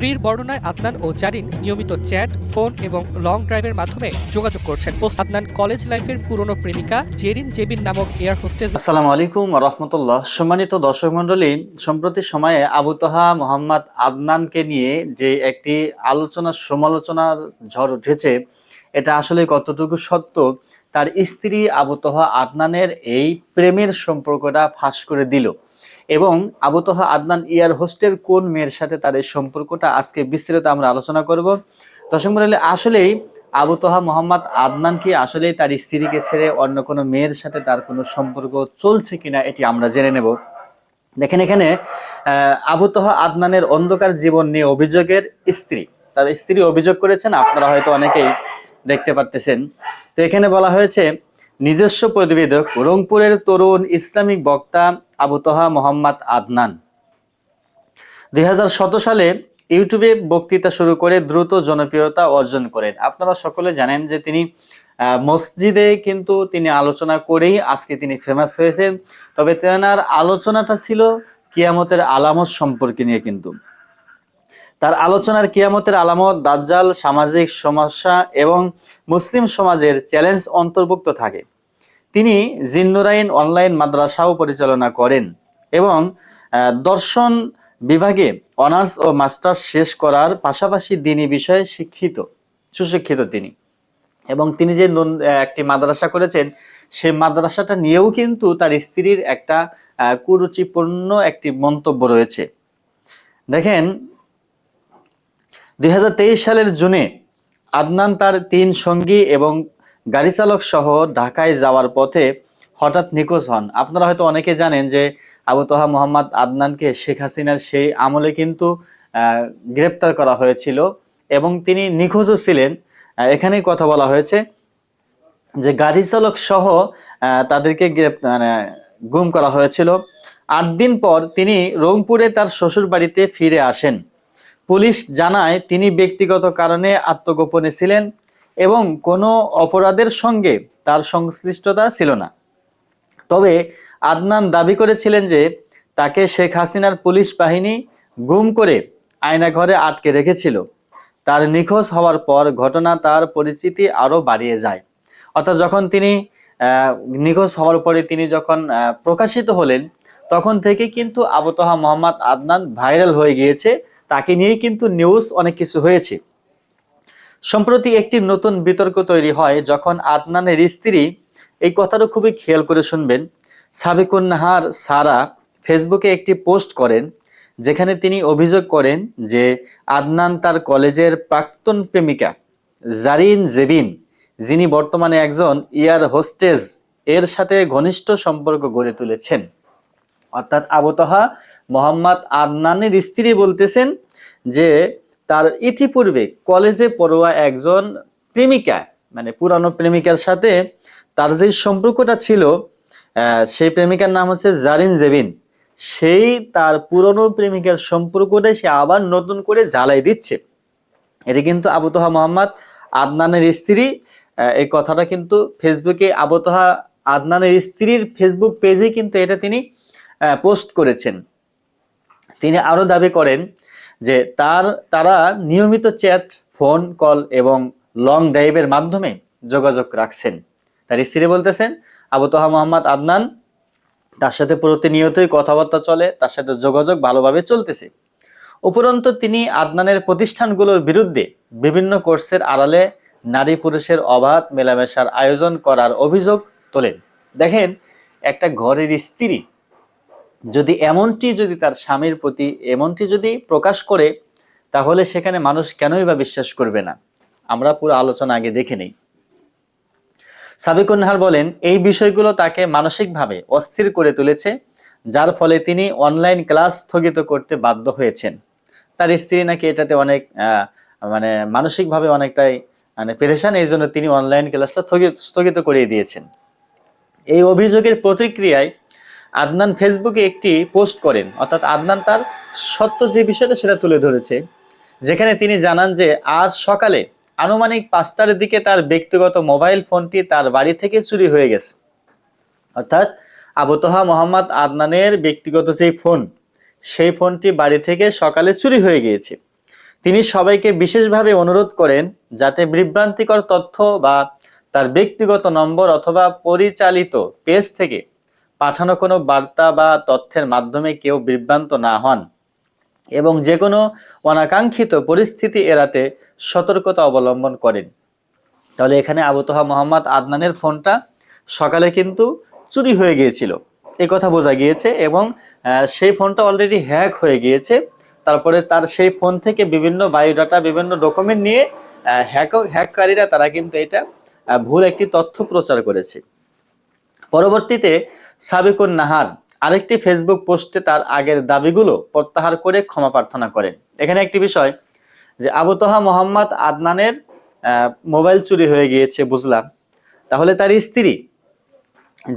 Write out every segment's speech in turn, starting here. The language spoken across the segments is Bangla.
স্ত্রীর বর্ণনায় আদনান ও জারিন নিয়মিত চ্যাট, ফোন এবং লং ড্রাইভের মাধ্যমে যোগাযোগ করছেন। পোস্ট আদনান কলেজ লাইফের পুরনো প্রেমিকা জেরিন জেবিন নামক এয়ার হোস্টেস আসসালামু আলাইকুম রহমতুল্লাহ। সম্মানিত দর্শক মন্ডলী সম্প্রতি সময়ে আবু তাহা মোহাম্মদ আদনানকে নিয়ে যে একটি আলোচনা সমালোচনার ঝড় উঠেছে, এটা আসলে কতটুকু সত্য? তার স্ত্রী আবু তহা আদনানের এই প্রেমের সম্পর্কটা ফাঁস করে দিল। এবং আবু তহা আদনান ইয়ার হোস্টের কোন মেয়ের সাথে তার এই সম্পর্কটা আজকে বিস্তারিত আমরা আলোচনা করব। দর্শক মন্ডলী আসলেই আবু তোহা মোহাম্মদ আদনান কি আসলেই তার স্ত্রীকে ছেড়ে অন্য কোনো মেয়ের সাথে তার কোনো সম্পর্ক চলছে কিনা এটি আমরা জেনে নেব। দেখেন এখানে আহ, আবু তোহা আদনানের অন্ধকার জীবন নিয়ে অভিযোগের স্ত্রী। তার স্ত্রী অভিযোগ করেছেন আপনারা হয়তো অনেকেই দেখতে পারতেছেন। তো এখানে বলা হয়েছে নিজস্ব প্রতিবেদক রংপুরের তরুণ ইসলামিক বক্তা আবু তোহা মোহাম্মদ আদনান। দুই হাজার সতেরো সালে ইউটিউবে বক্তৃতা শুরু করে দ্রুত জনপ্রিয়তা অর্জন করেন। আপনারা সকলে জানেন যে তিনি মসজিদে কিন্তু তিনি আলোচনা করেই আজকে তিনি ফেমাস হয়েছেন। তবে তেনার আলোচনাটা ছিল কিয়ামতের আলামত সম্পর্কে নিয়ে কিন্তু। তার আলোচনার কিয়ামতের আলামত দাজ্জাল সামাজিক সমস্যা এবং মুসলিম সমাজের চ্যালেঞ্জ অন্তর্ভুক্ত থাকে। তিনি জিন্নুরাইন অনলাইন মাদ্রাসাও পরিচালনা করেন এবং দর্শন বিভাগে অনার্স ও মাস্টার্স শেষ করার পাশাপাশি দিনী বিষয়ে শিক্ষিত, সুশিক্ষিত তিনি। এবং তিনি যে একটি মাদ্রাসা করেছেন সেই মাদ্রাসাটা নিয়েও কিন্তু তার স্ত্রীর একটা কুরুচিপূর্ণ একটি মন্তব্য রয়েছে। দেখেন, দুই হাজার তেইশ সালের জুনে আদনান তার তিন সঙ্গী এবং গাড়ি চালক সহ ঢাকায় যাওয়ার পথে হঠাৎ নিখোঁজ হন। আপনারা হয়তো অনেকে জানেন যে আবু তোহা মোহাম্মদ আদনানকে শেখ হাসিনার সেই আমলে কিন্তু গ্রেপ্তার করা হয়েছিল এবং তিনি নিখোঁজও ছিলেন। এখানেই কথা বলা হয়েছে যে গাড়ি চালক সহ তাদেরকে মানে গুম করা হয়েছিল। আট দিন পর তিনি রংপুরে তার শ্বশুর বাড়িতে ফিরে আসেন। পুলিশ জানায় তিনি ব্যক্তিগত কারণে আত্মগোপনে ছিলেন। এবং কোনো অপরাধের সঙ্গে তার সংশ্লিষ্টতা ছিল না। তবে আদনান দাবি করেছিলেন যে তাকে শেখ হাসিনার পুলিশ বাহিনী গুম করে আয়নাঘরে আটকে রেখেছিল। তার নিখোঁজ হওয়ার পর ঘটনা তার পরিচিতি আরও বাড়িয়ে যায়। অর্থাৎ যখন তিনি নিখোঁজ হওয়ার পরে তিনি যখন প্রকাশিত হলেন, তখন থেকে কিন্তু আবতহা মোহাম্মদ আদনান ভাইরাল হয়ে গিয়েছে। তাকে নিয়েই কিন্তু নিউজ অনেক কিছু হয়েছে। সম্প্রতি একটি নতুন বিতর্ক তৈরি হয় যখন আদনানের স্ত্রী এই কথাটা খুবই খেয়াল করে শুনবেন। সাবিকুন নাহার সারা ফেসবুকে একটি পোস্ট করেন, যেখানে তিনি অভিযোগ করেন যে আদনান তার কলেজের প্রাক্তন প্রেমিকা জারিন জেবিন, যিনি বর্তমানে একজন ইয়ার হোস্টেজ এর সাথে ঘনিষ্ঠ সম্পর্ক গড়ে তুলেছেন। অর্থাৎ আবতহা মোহাম্মদ আদনানের স্ত্রী বলতেছেন যে তার ইতিপূর্বে কলেজে পড়ুয়া একজন প্রেমিকা মানে পুরানো প্রেমিকার সাথে তার যে সম্পর্কটা ছিল সেই প্রেমিকার নাম হচ্ছে জারিন জেবিন। সেই তার পুরনো প্রেমিকার সম্পর্কটাই সে আবার নতুন করে জ্বালাই দিচ্ছে। এটি কিন্তু আবুতহা মোহাম্মদ আদনানের স্ত্রী এই কথাটা কিন্তু ফেসবুকে আবতহা আদনানের স্ত্রীর ফেসবুক পেজে কিন্তু এটা তিনি পোস্ট করেছেন। তিনি আরও দাবি করেন যে তার, তারা নিয়মিত চ্যাট, ফোন কল এবং লং ড্রাইভের মাধ্যমে যোগাযোগ রাখছেন। তার স্ত্রী বলতেছেন, আবু তোহা মোহাম্মদ আদনান, তার সাথে প্রতিনিয়তই কথাবার্তা চলে, তার সাথে যোগাযোগ ভালোভাবে চলতেছে। উপরন্তু তিনি আদনানের প্রতিষ্ঠানগুলোর বিরুদ্ধে বিভিন্ন কোর্সের আড়ালে নারী পুরুষের অবাধ মেলামেশার আয়োজন করার অভিযোগ তোলেন। দেখেন, একটা ঘরের স্ত্রী যদি এমনটি যদি তার স্বামীর প্রতি এমনটি যদি প্রকাশ করে, তাহলে সেখানে মানুষ কেনই বা বিশ্বাস করবে না? আমরা পুরো আলোচনা আগে দেখে নেই। সাবিকুন্নাহার বলেন, এই বিষয়গুলো তাকে মানসিকভাবে অস্থির করে তুলেছে, যার ফলে তিনি অনলাইন ক্লাস স্থগিত করতে বাধ্য হয়েছেন। তার স্ত্রী নাকি এটাতে অনেক মানে মানসিকভাবে অনেকটাই মানে পেরেশান, এই জন্য তিনি অনলাইন ক্লাসটা স্থগিত স্থগিত করিয়ে দিয়েছেন। এই অভিযোগের প্রতিক্রিয়ায় আদনান ফেসবুকে একটি পোস্ট করেন। অর্থাৎ আদনান তার সত্য যে বিষয়টা সেটা তুলে ধরেছে। যেখানে তিনি জানান যে, আজ সকালে আনুমানিক পাঁচটার দিকে তার ব্যক্তিগত মোবাইল ফোনটি তার বাড়ি থেকে চুরি হয়ে গেছে। অর্থাৎ আবুতহা মোহাম্মদ আদনানের ব্যক্তিগত যেই ফোন, সেই ফোনটি বাড়ি থেকে সকালে চুরি হয়ে গিয়েছে। তিনি সবাইকে বিশেষভাবে অনুরোধ করেন যাতে বিভ্রান্তিকর তথ্য বা তার ব্যক্তিগত নম্বর অথবা পরিচালিত পেজ থেকে পাঠানো কোনো বার্তা বা তথ্যের মাধ্যমে কেউ বিভ্রান্ত না হন এবং যে কোনো অনাকাঙ্ক্ষিত পরিস্থিতি এড়াতে সতর্কতা অবলম্বন করেন। তাহলে এখানে আবু তোহা মোহাম্মদ আদনানের ফোনটা সকালে কিন্তু চুরি হয়ে গিয়েছিল। এই কথা বোঝা গিয়েছে এবং সেই ফোনটা অলরেডি হ্যাক হয়ে গিয়েছে। তারপরে তার সেই ফোন থেকে বিভিন্ন বায়োডাটা বিভিন্ন ডকুমেন্ট নিয়ে হ্যাক হ্যাককারীরা তারা কিন্তু এটা ভুল একটি তথ্য প্রচার করেছে। পরবর্তীতে সাবিকুন নাহার আরেকটি ফেসবুক পোস্টে তার আগের দাবিগুলো প্রত্যাহার করে ক্ষমা প্রার্থনা করেন। এখানে একটি বিষয় যে আবু মোহাম্মদ আদনানের মোবাইল চুরি হয়ে গিয়েছে, বুঝলাম। তাহলে তার স্ত্রী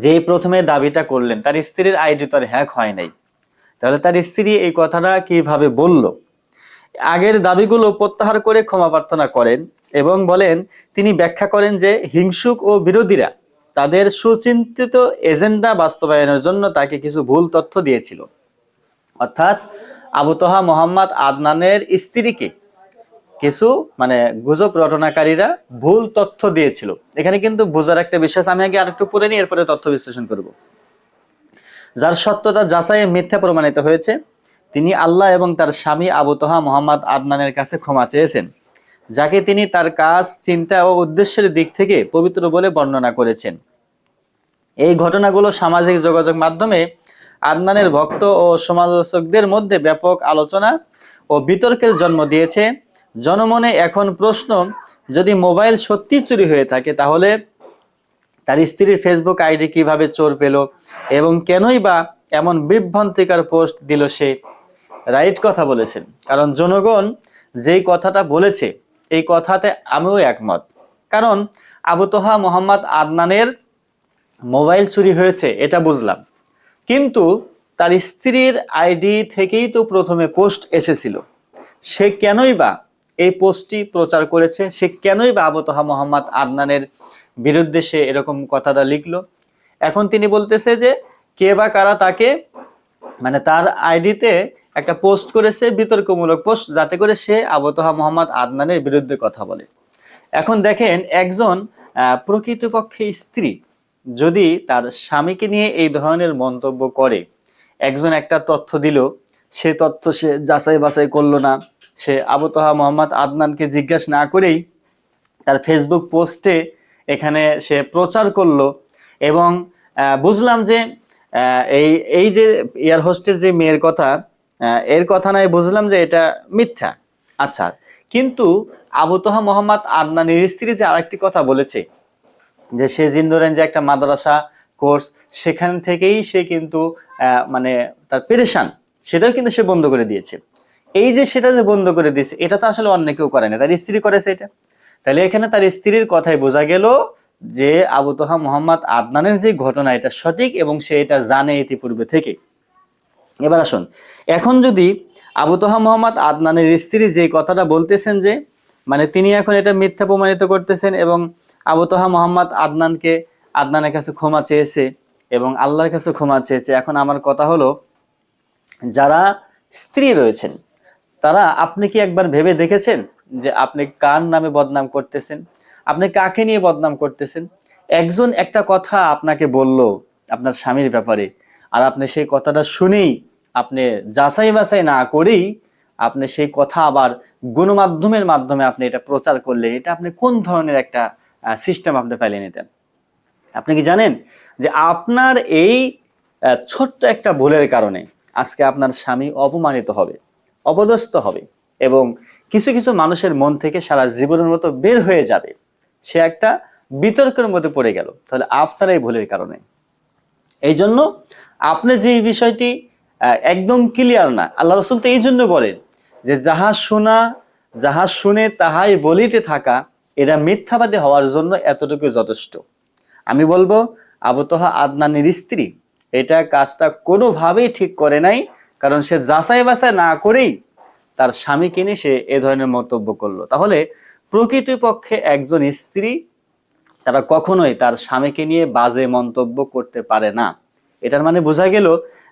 যে প্রথমে দাবিটা করলেন, তার স্ত্রীর আইডি তো আর হ্যাক হয় নাই। তাহলে তার স্ত্রী এই কথাটা কীভাবে বলল? আগের দাবিগুলো প্রত্যাহার করে ক্ষমা প্রার্থনা করেন এবং বলেন, তিনি ব্যাখ্যা করেন যে হিংসুক ও বিরোধীরা তাদের সুচিন্তিত এজেন্ডা বাস্তবায়নের জন্য তাকে কিছু ভুল তথ্য দিয়েছিল। অর্থাৎ আবু তোহা মোহাম্মদ আদনানের স্ত্রীকে কিছু মানে গুজব রটনাকারীরা ভুল তথ্য দিয়েছিল। এখানে কিন্তু বোঝার একটা বিশ্বাস আমি আগে আরেকটু পড়ে নিই, এরপরে তথ্য বিশ্লেষণ করব। যার সত্যতা যাচাইয়ে মিথ্যা প্রমাণিত হয়েছে, তিনি আল্লাহ এবং তার স্বামী আবু তোহা মোহাম্মদ আদনানের কাছে ক্ষমা চেয়েছেন। যাকে তিনি তার কাজ, চিন্তা ও উদ্দেশ্যের দিক থেকে পবিত্র বলে বর্ণনা করেছেন। এই ঘটনাগুলো সামাজিক যোগাযোগ মাধ্যমে আদনানের ভক্ত ও সমালোচকদের মধ্যে ব্যাপক আলোচনা ও বিতর্কের জন্ম দিয়েছে। জনমনে এখন প্রশ্ন, যদি মোবাইল সত্যি চুরি হয়ে থাকে, তাহলে তার স্ত্রীর ফেসবুক আইডি কীভাবে চোর পেল এবং কেনই বা এমন বিভ্রান্তিকর পোস্ট দিল সে? রাইট কথা বলেছেন। কারণ জনগণ যেই কথাটা বলেছে এই কথাতে আমিও একমত। কারণ আবু তোহা মোহাম্মদ আদনানের মোবাইল চুরি হয়েছে, এটা বুঝলাম। কিন্তু তার স্ত্রীর আইডি থেকেই তো প্রথমে পোস্ট এসেছিল। সে কেনই বা এই পোস্টটি প্রচার করেছে? সে কেনই বা আবু তোহা মোহাম্মদ আদনানের বিরুদ্ধে সে এরকম কথাটা লিখলো? এখন তিনি বলতেছে যে, কে বা কারা তাকে মানে তার আইডিতে একটা পোস্ট করেছে, বিতর্কমূলক পোস্ট, যাতে করে সে আবতহা মোহাম্মদ আদনানের বিরুদ্ধে কথা বলে। এখন দেখেন, একজন প্রকৃতপক্ষে স্ত্রী যদি তার স্বামীকে নিয়ে এই ধরনের মন্তব্য করে, একজন একটা তথ্য দিল, সে তথ্য সে যাচাই বাছাই করল না, সে আবতহা তোহা মোহাম্মদ আদনানকে জিজ্ঞাসা না করেই তার ফেসবুক পোস্টে এখানে সে প্রচার করল এবং বুঝলাম যে এই এই যে এয়ার হোস্টের যে মেয়ের কথা এর কথা নাই, বুঝলাম যে এটা মিথ্যা। আচ্ছা কিন্তু আবু তোহা মোহাম্মদ আদনানের স্ত্রী যে আরেকটি কথা বলেছে, যে সে জিন্দুরেন যে একটা মাদ্রাসা কোর্স, সেখান থেকেই সে কিন্তু মানে তার পেরেশান, সেটাও কিন্তু সে বন্ধ করে দিয়েছে। এই যে সেটা যে বন্ধ করে দিয়েছে, এটা তো আসলে অন্য কেউ করে না তার স্ত্রী করেছে এটা। তাহলে এখানে তার স্ত্রীর কথাই বোঝা গেল যে আবু তোহা মোহাম্মদ আদনানের যে ঘটনা, এটা সঠিক এবং সে এটা জানে ইতিপূর্বে থেকে। এবার আসুন। এখন যদি আবু তোহা মোহাম্মদ আদনানের স্ত্রী যে কথাটা বলতেছেন যে মানে তিনি এখন এটা মিথ্যা প্রমাণিত করতেছেন এবং আবু তোহা মোহাম্মদ আদনানকে, আদনানের কাছে ক্ষমা চেয়েছে এবং আল্লাহর কাছে ক্ষমা চেয়েছে। এখন আমার কথা হলো, যারা স্ত্রী রয়েছেন, তারা আপনি কি একবার ভেবে দেখেছেন যে আপনি কার নামে বদনাম করতেছেন? আপনি কাকে নিয়ে বদনাম করতেছেন? একজন একটা কথা আপনাকে বলল আপনার স্বামীর ব্যাপারে আর আপনি সেই কথাটা শুনেই, আপনি যাচাই বাছাই না করেই, আপনি সেই কথা আবার গণমাধ্যমের মাধ্যমে আপনি এটা প্রচার করলেন, এটা আপনি কোন ধরনের একটা সিস্টেম আপনি ফেলে নিতেন আপনি কি জানেন যে আপনার এই ছোট্ট একটা ভুলের কারণে আজকে আপনার স্বামী অপমানিত হবে, অপদস্থ হবে এবং কিছু কিছু মানুষের মন থেকে সারা জীবনের মতো বের হয়ে যাবে। সে একটা বিতর্কের মধ্যে পড়ে গেল। তাহলে আপনার এই ভুলের কারণে। এই জন্য আপনি যে বিষয়টি একদম ক্লিয়ার না, আল্লাহ রসুল তো এই জন্য বলেন যে যাহা শোনা, যাহা শুনে তাহাই বলিতে থাকা, এটা মিথ্যাবাদী হওয়ার জন্য এতটুকু যথেষ্ট। আমি বলব আবতহা আদনানের স্ত্রী, এটা কাজটা কোনোভাবেই ঠিক করে নাই, কারণ সে যাচাই বাছাই না করেই তার স্বামীকে নিয়ে সে এ ধরনের মন্তব্য করল। তাহলে প্রকৃতপক্ষে একজন স্ত্রী, তারা কখনোই তার স্বামীকে নিয়ে বাজে মন্তব্য করতে পারে না। এটার মানে বোঝা গেল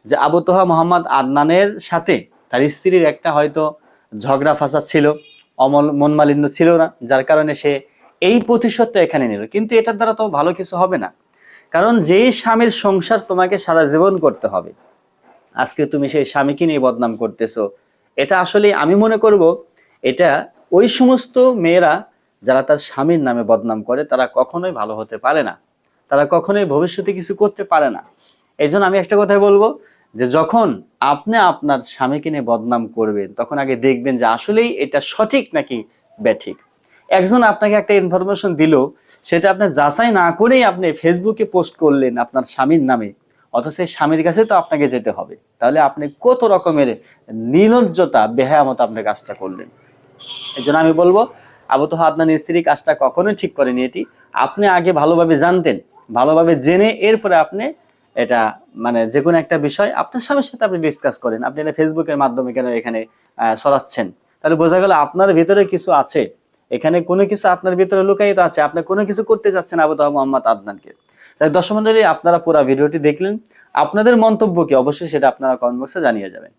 যে আবু তোহা মোহাম্মদ আদনানের সাথে তার স্ত্রীর একটা হয়তো ঝগড়া ফাসাদ ছিল, অমল মনমালিন্য ছিল না, যার কারণে সে এই প্রতিশোধটা এখানে নিল। কিন্তু এটার দ্বারা তো ভালো কিছু হবে না। কারণ যেই স্বামীর সংসার তোমাকে সারা জীবন করতে হবে, আজকে তুমি সেই স্বামীকে নিয়ে বদনাম করতেছো, এটা আসলে আমি মনে করব এটা ওই সমস্ত মেয়েরা যারা তার স্বামীর নামে বদনাম করে, তারা কখনোই ভালো হতে পারে না। তারা কখনোই ভবিষ্যতে কিছু করতে পারে না। এই আমি একটা কথাই বলব যে যখন আপনি আপনার স্বামীকে নিয়ে বদনাম করবেন, তখন আগে দেখবেন যে আসলেই এটা সঠিক নাকি ব্যাঠিক। একজন আপনাকে একটা ইনফরমেশন দিল, সেটা আপনি যাচাই না করেই আপনি ফেসবুকে পোস্ট করলেন আপনার স্বামীর নামে, অথচ সেই স্বামীর কাছে তো আপনাকে যেতে হবে। তাহলে আপনি কত রকমের নির্লজ্জতা বেহায়ামত আপনি কাজটা করলেন। এই জন্য আমি বলব, আবু তো আপনার স্ত্রী কাজটা কখনোই ঠিক করেনি এটি। আপনি আগে ভালোভাবে জানতেন, ভালোভাবে জেনে এরপরে আপনি এটা মানে যে কোনো একটা বিষয় আপনার স্বামীর সাথে আপনি ডিসকাস করেন। আপনি এটা ফেসবুকের মাধ্যমে কেন এখানে সরাচ্ছেন? তাহলে বোঝা গেল আপনার ভিতরে কিছু আছে। এখানে কোনো কিছু আপনার ভিতরে লুকায়িত আছে। আপনি কোনো কিছু করতে যাচ্ছেন আবু তাহ মোহাম্মদ আদনানকে। তাই দর্শক মন্ডলী, আপনারা পুরো ভিডিওটি দেখলেন। আপনাদের মন্তব্য কি? অবশ্যই সেটা আপনারা কমেন্ট বক্সে জানিয়ে যাবেন।